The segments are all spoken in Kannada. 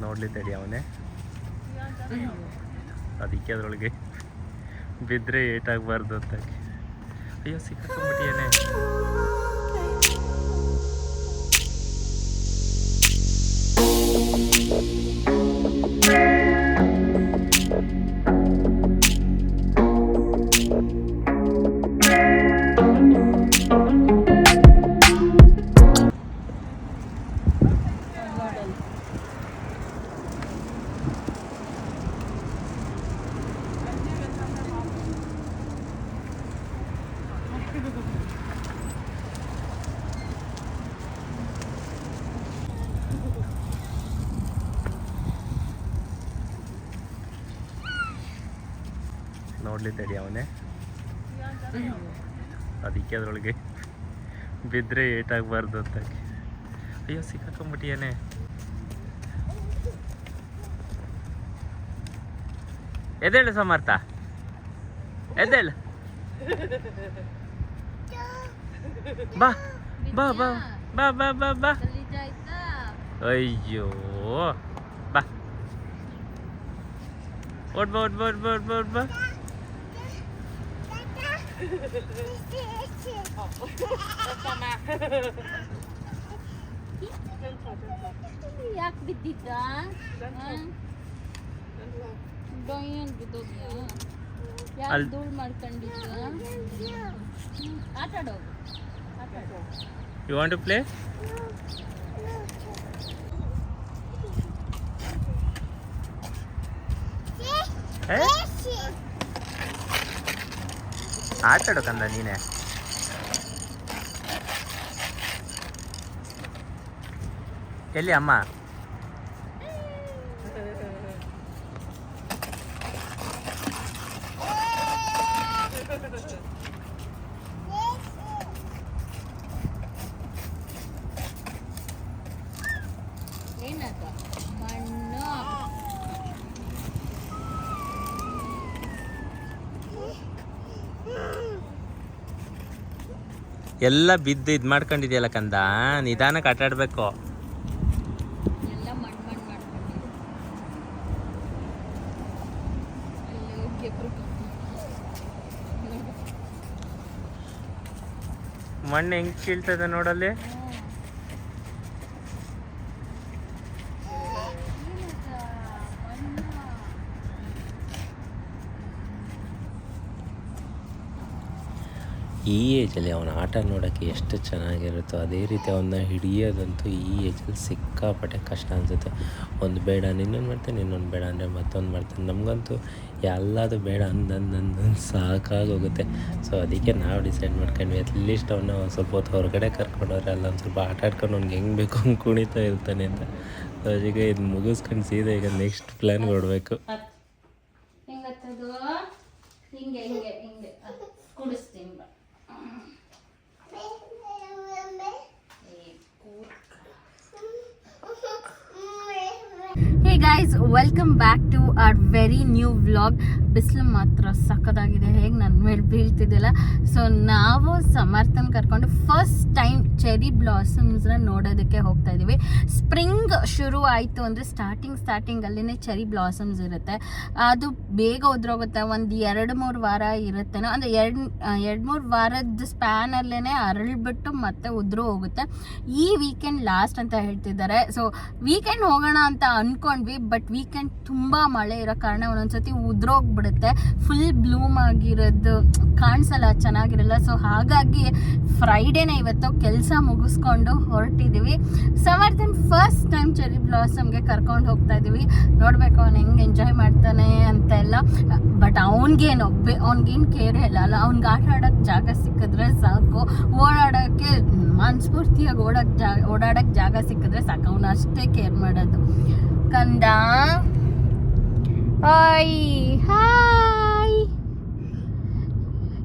ನೋಡ್ಲಿ ತಡಿ ಅವನೇ? ಅದಕ್ಕೆ ಅದರೊಳಗೆ ಬಿದ್ದರೆ ಏಟಾಗಬಾರ್ದು ಅಂತ ಅಯ್ಯೋ ಸಿಕ್ಕಾಕೊಂಡ್ಬಿಟ್ಟಿಯೇನೆ ನೋಡ್ಲಿ ತಡಿ ಅವನೇ ಅದಕ್ಕೆ ಅದರೊಳಗೆ ಬಿದ್ದರೆ ಏಟಾಗಬಾರ್ದು ಅಂತ. ಅಯ್ಯೋ ಸಿಕ್ಕಾಕೊಂಬಿಟ್ಟಿಯಾನೆ. ಎದ್ದೇಳು ಸಮರ್ಥ ಎದ್ದೇಳು. ಬಾ ಬಾ ಬಾ ಬಾ ಬಾ ಬಾ ಬಾ. ಅಯ್ಯೋ ಬಾ. ಓಡ್ ಬಾ ಓಡ್ ಬಾ ಓಡ್ ಬಾ ಓಡ್ ಬಾ ಓಡ್ ಬಾ ಯಾಕೆ ಬಿದ್ದಿದ್ದ ಡೊಯ್ಯನ್ ಬಿದ್ದೋದ್ಯ ಯಾಕೆ ಅಲ್- ಧೂಳ್ ಮಾಡ್ಕೊಂಡಿದ್ದ ಆಟ ಆಡೋ ಆಟ ಆಡೋ ಯು ವಾಂಟ್ ಟು ಪ್ಲೇ ಆಟ ಆಡೋ ಕಂದ ನೀನೆ. ಎಲ್ಲಿ ಅಮ್ಮ ಏನದ ಮಣ್ಣು ಎಲ್ಲ ಬಿದ್ದು ಇದು ಮಾಡ್ಕೊಂಡಿದ್ಯಲ್ಲ ಕಂದ? ನಿಧಾನಕ್ಕೆ ಆಟ ಆಡ್ಬೇಕು ಹೆಂಗೆ ಮಣ್ಣು ಹೆಂಗ್ ಕೀಳ್ತದೆ ನೋಡಲ್ಲಿ? ಈ ಏಜಲ್ಲಿ ಅವನ ಆಟ ನೋಡೋಕ್ಕೆ ಎಷ್ಟು ಚೆನ್ನಾಗಿರುತ್ತೋ ಅದೇ ರೀತಿ ಅವನ್ನ ಹಿಡಿಯೋದಂತೂ ಈ ಏಜಲ್ಲಿ ಸಿಕ್ಕಾಪಟ್ಟೆ ಕಷ್ಟ ಅನಿಸುತ್ತೆ. ಒಂದು ಬೇಡ ಇನ್ನೊಂದು ಮಾಡ್ತಾನೆ ಇನ್ನೊಂದು ಬೇಡ ಅಂದರೆ ಮತ್ತೊಂದು ಮಾಡ್ತಾನೆ. ನಮಗಂತೂ ಎಲ್ಲದು ಬೇಡ ಅಂದಂದು ಸಾಕಾಗೋಗುತ್ತೆ. ಸೊ ಅದಕ್ಕೆ ನಾವು ಡಿಸೈಡ್ ಮಾಡ್ಕೊಂಡ್ವಿ ಅಟ್ಲೀಸ್ಟ್ ಅವನ್ನ ಒಂದು ಸ್ವಲ್ಪ ಹೊತ್ತು ಹೊರಗಡೆ ಕರ್ಕೊಂಡವ್ರೆ ಅಲ್ಲ ಒಂದು ಸ್ವಲ್ಪ ಆಟ ಆಡ್ಕೊಂಡು ಅವ್ನಿಗೆ ಹೆಂಗೆ ಬೇಕು ಹಂಗೆ ಕುಣಿತಾ ಇರ್ತಾನೆ ಅಂತ. ಸೊ ಅದಕ್ಕೆ ಇದು ಮುಗಿಸ್ಕೊಂಡು ಸೀದಾ ಈಗ ನೆಕ್ಸ್ಟ್ ಪ್ಲ್ಯಾನ್ ಕೊಡಬೇಕು ಹೆಂಗತ್ತದು ಹಿಂಗೆ ಹಿಂಗೆ ಹಿಂಗೆ ಅದ್ ಕುಡಿಸ್ತೀನಿ ಬಾ ಏ, ಕೂರ್ಕ. Hey guys welcome back to our very new vlog ಬಿಸಿಲು ಮಾತ್ರ ಸಖತ್ತಾಗಿದೆ. ಹೇಗೆ ನನ್ನ ಮೇಲೆ ಬೀಳ್ತಿದ್ದಿಲ್ಲ. ಸೊ ನಾವು ಸಮರ್ಥನ್ ಕರ್ಕೊಂಡು ಫಸ್ಟ್ ಟೈಮ್ ಚೆರಿ ಬ್ಲಾಸಮ್ಸ್ನ ನೋಡೋದಕ್ಕೆ ಹೋಗ್ತಾ ಇದ್ದೀವಿ ಸ್ಪ್ರಿಂಗ್ ಶುರು ಆಯಿತು ಅಂದರೆ ಸ್ಟಾರ್ಟಿಂಗ್ ಸ್ಟಾರ್ಟಿಂಗಲ್ಲೇ ಚೆರಿ ಬ್ಲಾಸಮ್ಸ್ ಇರುತ್ತೆ. ಅದು ಬೇಗ ಉದ್ರೋಗುತ್ತೆ. ಒಂದು ಎರಡು ಮೂರು ವಾರ ಇರುತ್ತೇನೋ ಅಂದರೆ ಎರಡು ಎರಡು ಮೂರು ವಾರದ ಸ್ಪ್ಯಾನಲ್ಲೇ ಅರಳಿಬಿಟ್ಟು ಮತ್ತೆ ಉದುರು ಹೋಗುತ್ತೆ. ಈ ವೀಕೆಂಡ್ ಲಾಸ್ಟ್ ಅಂತ ಹೇಳ್ತಿದ್ದಾರೆ. ಸೊ ವೀಕೆಂಡ್ ಹೋಗೋಣ ಅಂತ ಅನ್ಕೊಂಡ್ವಿ. ಬಟ್ ವೀಕೆಂಡ್ ತುಂಬ ಮಳೆ ಇರೋ ಕಾರಣ ಒಂದೊಂದ್ಸತಿ ಉದ್ರೋಗ್ಬಿಡುತ್ತೆ. ಫುಲ್ ಬ್ಲೂಮ್ ಆಗಿರೋದು ಕಾಣಿಸಲ್ಲ, ಚೆನ್ನಾಗಿರಲ್ಲ. ಸೊ ಹಾಗಾಗಿ ಫ್ರೈಡೇನೇ ಇವತ್ತು ಕೆಲಸ ಮುಗಿಸ್ಕೊಂಡು ಹೊರಟಿದ್ದೀವಿ ಸಮರ್ಥನ್ ಫಸ್ಟ್ ಟೈಮ್ ಚೆರಿ ಬ್ಲಾಸಮ್ಗೆ ಕರ್ಕೊಂಡು ಹೋಗ್ತಾ ಇದ್ದೀವಿ ನೋಡಬೇಕು ಅವ್ನು ಹೆಂಗೆ ಎಂಜಾಯ್ ಮಾಡ್ತಾನೆ ಅಂತ ಎಲ್ಲ ಬಟ್ ಅವ್ನಿಗೇನು ಅವ್ನಿಗೇನು ಕೇರ್ ಇಲ್ಲ. ಅಲ್ಲ, ಅವ್ನಿಗೆ ಆಟ ಆಡೋಕ್ಕೆ ಜಾಗ ಸಿಕ್ಕಿದ್ರೆ ಸಾಕು. ಓಡಾಡೋಕ್ಕೆ ಮನಸ್ಫೂರ್ತಿಯಾಗಿ ಓಡೋಕ್ಕೆ ಜಾಗ ಓಡಾಡೋಕ್ಕೆ ಜಾಗ ಸಿಕ್ಕಿದ್ರೆ ಸಾಕು. ಅವನು ಅಷ್ಟೇ ಕೇರ್ ಮಾಡೋದು. ಕಂದ. Hi hi.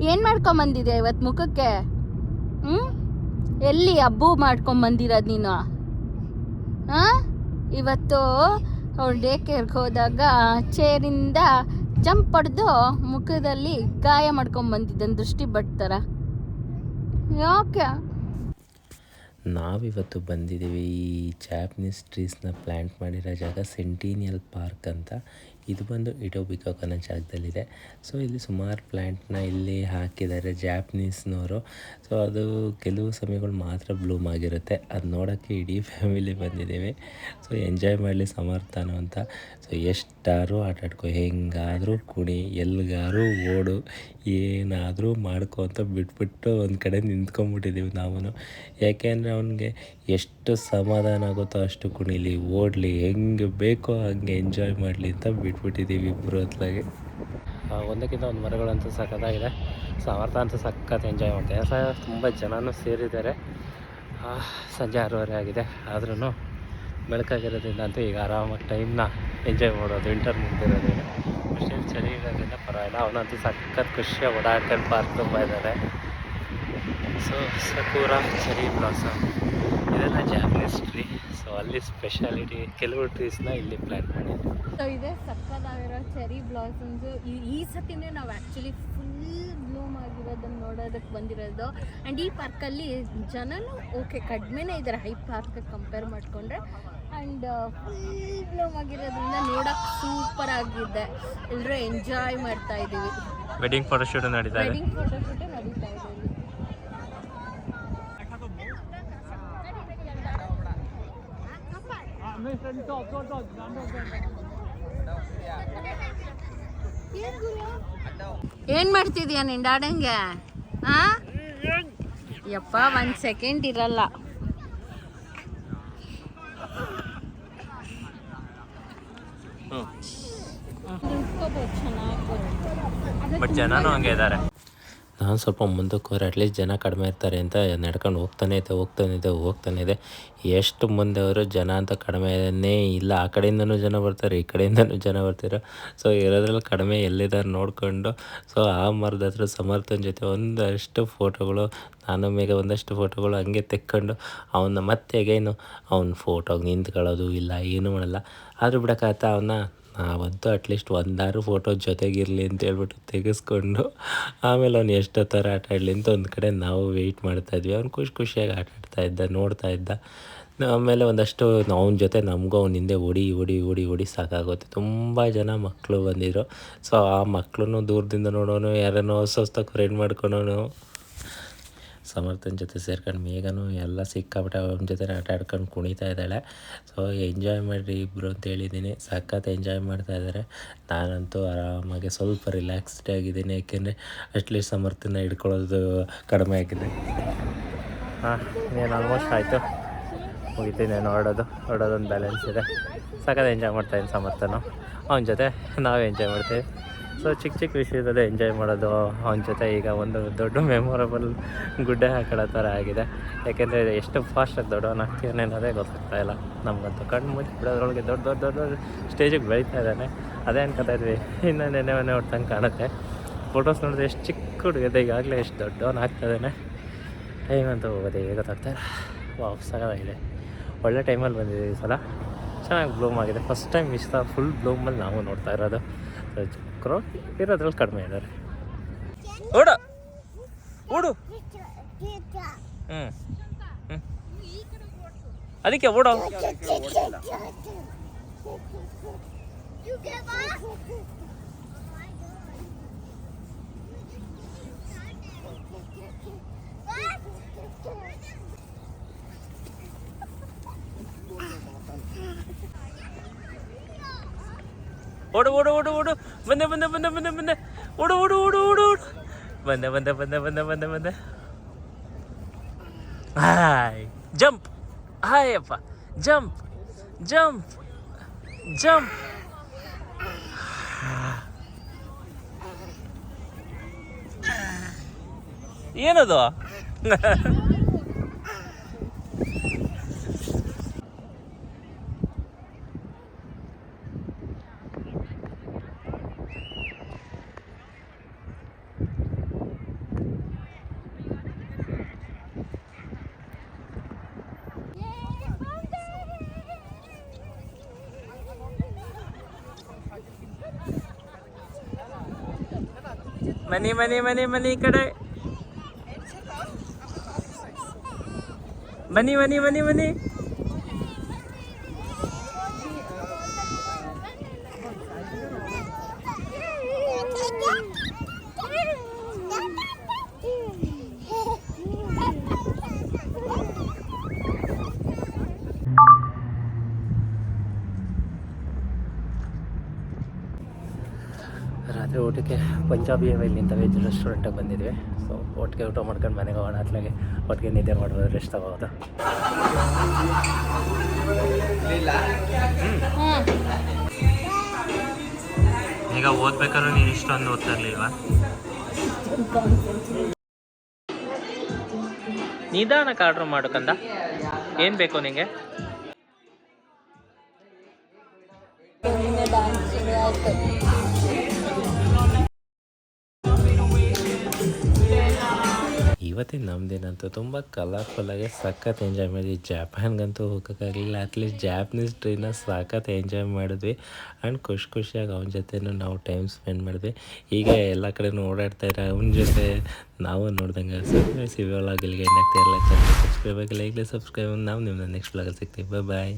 ಏನು ಮಾಡ್ಕೊಂಬಂದಿದೆ ಇವತ್ತು ಮುಖಕ್ಕೆ? ಹ್ಞೂ ಎಲ್ಲಿ ಹಬ್ಬು ಮಾಡ್ಕೊಂಬಂದಿರೋದು ನೀನು? ಹಾಂ? ಇವತ್ತು ಅವ್ಳು ಡೇ ಕೇರ್ಗೆ ಹೋದಾಗ ಚೇರಿಂದ ಜಂಪ್ ಮುಖದಲ್ಲಿ ಗಾಯ ಮಾಡ್ಕೊಂಬಂದಿದ್ದಾನೆ ದೃಷ್ಟಿ ಬಟ್ ಥರ ಯಾಕೆ? ನಾವಿವತ್ತು ಬಂದಿದ್ದೀವಿ ಈ ಜಾಪನೀಸ್ ಟ್ರೀಸ್ನ ಪ್ಲ್ಯಾಂಟ್ ಮಾಡಿರೋ ಜಾಗ ಸೆಂಟೀನಿಯಲ್ ಪಾರ್ಕ್ ಅಂತ. ಇದು ಬಂದು ಅನ್ನೋ ಜಾಗದಲ್ಲಿದೆ. ಸೊ ಇಲ್ಲಿ ಸುಮಾರು ಪ್ಲ್ಯಾಂಟ್ನ ಇಲ್ಲಿ ಹಾಕಿದ್ದಾರೆ ಜಾಪನೀಸ್ನವರು ಸೊ ಅದು ಕೆಲವು ಸಮಯಗಳು ಮಾತ್ರ ಬ್ಲೂಮ್ ಆಗಿರುತ್ತೆ. ಅದು ನೋಡೋಕ್ಕೆ ಇಡೀ ಫ್ಯಾಮಿಲಿ ಬಂದಿದ್ದೀವಿ. ಸೊ ಎಂಜಾಯ್ ಮಾಡಲಿ ಸಮರ್ಥನ ಅಂತ. ಸೊ ಎಷ್ಟಾದ್ರೂ ಆಟ ಆಡ್ಕೊ, ಹೆಂಗಾದರೂ ಕುಣಿ ಎಲ್ಲಿಗಾದ್ರೂ ಓಡು, ಏನಾದರೂ ಮಾಡ್ಕೊ ಅಂತ ಬಿಟ್ಬಿಟ್ಟು ಒಂದು ಕಡೆ ನಿಂತ್ಕೊಂಡ್ಬಿಟ್ಟಿದ್ದೀವಿ ನಾವು ಯಾಕೆಂದರೆ ಅವನಿಗೆ ಎಷ್ಟು ಸಮಾಧಾನ ಆಗುತ್ತೋ ಅಷ್ಟು ಕುಣಿಲಿ, ಓಡಲಿ, ಹೆಂಗೆ ಬೇಕೋ ಹಂಗೆ ಎಂಜಾಯ್ ಮಾಡಲಿ ಅಂತ ಬಿಟ್ಬಿಟ್ಟಿದ್ದೀವಿ ಇಬ್ಬರು ಹೊತ್ಲಾಗೆ ಒಂದಕ್ಕಿಂತ ಒಂದು ಮರಗಳಂತೂ ಸಖತ್ತಾಗಿದೆ. ಸಮರ್ಥ ಅಂತೂ ಸಖತ್ ಎಂಜಾಯ್ ಮಾಡ್ತಾರೆ ಸಹ ತುಂಬ ಜನನೂ ಸೇರಿದ್ದಾರೆ. ಸಂಜೆ ಆರೂವರೆ ಆಗಿದೆ. ಆದ್ರೂ ಬೆಳಕಾಗಿರೋದ್ರಿಂದ ಅಂತೂ ಈಗ ಆರಾಮಾಗಿ ಟೈಮ್ನ ಎಂಜಾಯ್ ಮಾಡೋದು ವಿಂಟರ್ ಮುಗ್ದಿರೋದ್ರಿಂದ ಖುಷಿ ಚಳಿ ಇರೋದ್ರಿಂದ ಪರವಾಗಿಲ್ಲ. ಅವನಂತೂ ಸಖತ್ ಖುಷಿಯಾಗಿ ಓಡಾಡ್ಕೊಂಡು ಪಾರ್ಕ್ ತುಂಬ ಇದ್ದಾರೆ ಸೊ ಸಕೂರ ಚಳಿ ಬ್ಲಾಸಮ್ ಇದೆಲ್ಲ ಜಾಪನೀಸ್ ಟ್ರೀ ಸೊ ಅಲ್ಲಿ ಸ್ಪೆಷಾಲಿಟಿ ಕೆಲವು ಟ್ರೀಸ್ನ ಇಲ್ಲಿ ಪ್ಲ್ಯಾನ್ ಮಾಡಿದ್ದಾರೆ ಸೊ ಇದೆ ಸಕ್ಕದಾಗಿರೋ ಚೆರಿ ಬ್ಲಾಸಮ್ಸ್ ಈ ಸತಿನೇ ನಾವು ಆ್ಯಕ್ಚುಲಿ ಫುಲ್ ಬ್ಲೂಮ್ ಆಗಿರೋದನ್ನ ನೋಡೋದಕ್ಕೆ ಬಂದಿರೋದು. ಆ್ಯಂಡ್ ಈ ಪಾರ್ಕಲ್ಲಿ ಜನನೂ ಓಕೆ ಕಡಿಮೆನೇ ಇದ್ದಾರೆ ಹೈ ಪಾರ್ಕ್ ಕಂಪೇರ್ ಮಾಡಿಕೊಂಡ್ರೆ. ಆ್ಯಂಡ್ ಫುಲ್ ಬ್ಲೂಮ್ ಆಗಿರೋದ್ರಿಂದ ನೋಡೋಕೆ ಸೂಪರ್ ಆಗಿದೆ. ಎಲ್ಲರೂ ಎಂಜಾಯ್ ಮಾಡ್ತಾ ಇದ್ದೀವಿ ವೆಡ್ಡಿಂಗ್ ಫೋಟೋಶೂಟ್ ನಡೀತಾ ಇದೆ. ವೆಡ್ಡಿಂಗ್ ಫೋಟೋಶೂಟ್ ನಡೀತಾ ಇದೆ ಇಲ್ಲಿ ಏನ್ ಮಾಡ್ತಿದ್ಯಾ ನಿನ್ ಡಾಡಂಗೆ ಆ? ಯಪ್ಪ ಒಂದ್ ಸೆಕೆಂಡ್ ಇರಲ್ಲ. ಬಟ್ ಜನನು ಹಂಗೆ ಇದ್ದಾರೆ ನಾನು ಸ್ವಲ್ಪ ಮುಂದಕ್ಕೆ ಹೋದ್ರೆ ಅಟ್ಲೀಸ್ಟ್ ಜನ ಕಡಿಮೆ ಇರ್ತಾರೆ ಅಂತ ನಡ್ಕೊಂಡು ಹೋಗ್ತಾನೆ ಇದೆ ಹೋಗ್ತಾನೆ ಇದೆ ಹೋಗ್ತಾನೆ ಇದೆ. ಎಷ್ಟು ಮುಂದೆ ಅವರು ಜನ ಅಂತ ಕಡಿಮೆನೇ ಇಲ್ಲ. ಆ ಕಡೆಯಿಂದನೂ ಜನ ಬರ್ತಾರೆ, ಈ ಕಡೆಯಿಂದನೂ ಜನ ಬರ್ತಾರೆ. ಸೊ ಇರೋದ್ರಲ್ಲಿ ಕಡಿಮೆ ಎಲ್ಲಿದ್ದಾರೆ ನೋಡಿಕೊಂಡು. ಸೊ ಆ ಮರದ ಹತ್ರ ಸಮರ್ಥನ ಜೊತೆ ಒಂದಷ್ಟು ಫೋಟೋಗಳು ನಾನು ಮೇಲೆ ಒಂದಷ್ಟು ಫೋಟೋಗಳು ಹಂಗೆ ತೆಕ್ಕೊಂಡು ಅವನ್ನ ಮತ್ತೆ ಏನು ಅವ್ನ ಫೋಟೋಗೆ ನಿಂತ್ಕೊಳ್ಳೋದು ಇಲ್ಲ, ಏನೂ ಮಾಡಲ್ಲ. ಆದರೂ ಬಿಡೋಕಾಯ್ತಾ ಅವನ್ನ ನಾವಂತೂ ಅಟ್ಲೀಸ್ಟ್ ಒಂದಾರು ಫೋಟೋ ಜೊತೆಗಿರಲಿ ಅಂತ ಹೇಳ್ಬಿಟ್ಟು ತೆಗೆಸ್ಕೊಂಡು ಆಮೇಲೆ ಅವ್ನು ಎಷ್ಟು ಥರ ಆಟ ಆಡಲಿ ಅಂತ ಒಂದು ಕಡೆ ನಾವು ವೆಯ್ಟ್ ಮಾಡ್ತಾಯಿದ್ವಿ ಅವ್ನು ಖುಷಿ ಖುಷಿಯಾಗಿ ಆಟ ಆಡ್ತಾ ಇದ್ದ, ನೋಡ್ತಾ ಇದ್ದ. ಆಮೇಲೆ ಒಂದಷ್ಟು ಅವನ ಜೊತೆ ನಮಗೂ ಅವ್ನ ಹಿಂದೆ ಓಡಿ ಓಡಿ ಓಡಿ ಓಡಿ ಸಾಕಾಗುತ್ತೆ ತುಂಬ ಜನ ಮಕ್ಕಳು ಬಂದಿದ್ರು. ಸೊ ಆ ಮಕ್ಕಳನ್ನು ದೂರದಿಂದ ನೋಡೋನು, ಯಾರನ್ನೋ ಹೊಸ ಹೊಸ್ತಾಗಿ ಫ್ರೆಂಡ್ ಮಾಡ್ಕೊಳೋನು ಸಮರ್ಥನ ಜೊತೆ ಸೇರ್ಕೊಂಡು ಮೇಘನು ಎಲ್ಲ ಸಿಕ್ಕಾಬಿಟ್ಟು ಅವನ ಜೊತೆ ಆಟ ಆಡ್ಕೊಂಡು ಕುಣಿತಾ ಇದ್ದಾಳೆ. ಸೊ ಎಂಜಾಯ್ ಮಾಡಿರಿ ಇಬ್ಬರು ಅಂತ ಹೇಳಿದ್ದೀನಿ. ಸಖತ್ ಎಂಜಾಯ್ ಮಾಡ್ತಾ ಇದ್ದಾರೆ. ನಾನಂತೂ ಆರಾಮಾಗಿ ಸ್ವಲ್ಪ ರಿಲ್ಯಾಕ್ಸ್ಡ್ ಆಗಿದ್ದೀನಿ. ಯಾಕೆಂದರೆ ಅಟ್ಲೀಸ್ಟ್ ಸಮರ್ಥನ ಹಿಡ್ಕೊಳ್ಳೋದು ಕಡಿಮೆ ಆಗಿದೆ. ಹಾಂ ಏನು ಆಲ್ಮೋಸ್ಟ್ ಆಯಿತು. ಮುಗಿತೀನಿ ನೋಡೋದು ನೋಡೋದೊಂದು ಬ್ಯಾಲೆನ್ಸ್ ಇದೆ. ಸಖತ್ ಎಂಜಾಯ್ ಮಾಡ್ತಾಯಿದ್ದೀನಿ ಸಮರ್ಥನು. ಅವನ ಜೊತೆ ನಾವು ಎಂಜಾಯ್ ಮಾಡ್ತೀವಿ. ಸೊ ಚಿಕ್ಕ ಚಿಕ್ಕ ವಿಷಯದಲ್ಲೇ ಎಂಜಾಯ್ ಮಾಡೋದು, ಅವನ ಜೊತೆ ಈಗ ಒಂದು ದೊಡ್ಡ ಮೆಮೊರಬಲ್ ಗುಡ್ಡ ಹಾಕೊಳ್ಳೋ ಥರ ಆಗಿದೆ. ಯಾಕೆಂದರೆ ಎಷ್ಟು ಫಾಸ್ಟಾಗಿ ದೊಡ್ಡವನಾಗ್ತೀವನೇ ಅನ್ನೋದೇ ಗೊತ್ತಾಗ್ತಾ ಇಲ್ಲ. ನಮಗಂತೂ ಕಣ್ಣು ಮುಚ್ಚಿ ಬಿಡೋದ್ರೊಳಗೆ ದೊಡ್ಡ ದೊಡ್ಡ ದೊಡ್ಡ ಸ್ಟೇಜಿಗೆ ಬೆಳೀತಾ ಇದ್ದಾನೆ. ಅದೇ ಅನ್ಕೋತಾ ಇದ್ವಿ, ಇನ್ನು ನೆನೆ ಮನೆ ಹೊಡ್ತಂಗೆ ಕಾಣುತ್ತೆ. ಫೋಟೋಸ್ ನೋಡಿದ್ರೆ ಎಷ್ಟು ಚಿಕ್ಕ ಹುಡುಗದೆ ಈಗಾಗಲೇ ಎಷ್ಟು ದೊಡ್ಡವನು ಆಗ್ತಾಯಿದ್ದಾನೆ ಟೈಮ್ ಅಂತ ಹೋಗೋದೇ ಗೊತ್ತಾಗ್ತಾ ಇಲ್ಲ. ವಾವ್ ಸಗದಾಗಿದೆ ಒಳ್ಳೆ ಟೈಮಲ್ಲಿ ಬಂದಿದ್ದೀವಿ ಈ ಸಲ. ಚೆನ್ನಾಗಿ ಬ್ಲೂಮ್ ಆಗಿದೆ. ಫಸ್ಟ್ ಟೈಮ್ ಇಷ್ಟ ಫುಲ್ ಬ್ಲೂಮಲ್ಲಿ ನಾವು ನೋಡ್ತಾ ಇರೋದು. ಸೊ ಚಿಕ್ಕರು ಇರೋದ್ರಲ್ಲಿ ಕಡಿಮೆ ಇದ್ದಾರೆ ಓಡು ಓಡು ಹ್ಞೂ ಹ್ಞೂ ಅದಕ್ಕೆ ಓಡೋ ಓಡು ಓಡು ಓಡು ಓಡು ಬಂದೆ ಬಂದೆ ಬಂದೆ ಬಂದೆ ಬಂದೆ ಓಡು ಓಡು ಓಡು ಓಡು ಓಡು ಬಂದೆ ಬಂದೆ ಬಂದೆ ಬಂದೆ ಬಂದೆ ಬಂದೆ ಹಾಯ್ ಜಂಪ್ ಹಾಯ್ ಅಪ್ಪ ಜಂಪ್ ಜಂಪ್ ಜಂಪ್ ಏನದು ಮನಿ ಮನಿ ಮನಿ ಮನಿ ಈ ಕಡೆ. ಬನ್ನಿ ಮನಿ ಮನಿ ಬನ್ನಿ ರಾತ್ರಿ ಊಟಕ್ಕೆ ಪಂಜಾಬಿ ಇಲ್ಲಿಂದ ವೆಜ್ ರೆಸ್ಟೋರೆಂಟಿಗೆ ಬಂದಿದ್ವಿ. ಸೊ ಒಟ್ಟಿಗೆ ಊಟ ಮಾಡ್ಕೊಂಡು ಮನೆಗೆ ಹೋಗೋಣ ಅತ್ಲಾಗೆ ಒಟ್ಟಿಗೆ ನಿದ್ದೆ ಮಾಡ್ಬೋದು ರೆಸ್ಟ್ ತಗೋದು ಈಗ ಓದ್ಬೇಕಾದ್ರೆ ನೀನು ಇಷ್ಟೊಂದು ಓದ್ತಾ ನಿಧಾನಕ್ಕೆ ಆರ್ಡ್ರ್ ಮಾಡ್ಕಂದ ಏನು ಬೇಕು ನಿಂಗೆ? ಇವತ್ತಿನ ನಮ್ಮದೇನಂತೂ ತುಂಬ ಕಲರ್ಫುಲ್ಲಾಗಿ ಸಖತ್ ಎಂಜಾಯ್ ಮಾಡಿದ್ವಿ. ಜಪಾನ್ಗಂತೂ ಹೋಗೋಕ್ಕಾಗಲಿಲ್ಲ. ಅಟ್ಲೀಸ್ಟ್ ಜಾಪನೀಸ್ ಟ್ರೈನ ಸಖತ್ ಎಂಜಾಯ್ ಮಾಡಿದ್ವಿ. ಆ್ಯಂಡ್ ಖುಷಿ ಖುಷಿಯಾಗಿ ಅವನ ಜೊತೆನೂ ನಾವು ಟೈಮ್ ಸ್ಪೆಂಡ್ ಮಾಡಿದ್ವಿ. ಈಗ ಎಲ್ಲ ಕಡೆನೂ ಓಡಾಡ್ತಾ ಇರೋ ಅವನ ಜೊತೆ ನಾವು ನೋಡ್ದಂಗೆ ಸಬ್ಸ್ಕ್ರೈಬ್ ಸಿಗೋಲ್ಲ ಇಲ್ಲಿಗೆ ಏನಾಗ್ತಾ ಇರಲ್ಲ. ಚಾನಲ್ ಸಬ್ಸ್ಕ್ರೈಬ್ ಆಗಿಲ್ಲ, ಈಗಲೇ ಸಬ್ಸ್ಕ್ರೈಬ್ ನಾವು ನಿಮ್ಮನ್ನ ನೆಕ್ಸ್ಟ್ ಬ್ಲಾಗಲ್ಲಿ ಸಿಗ್ತೀವಿ. ಬಾಯ್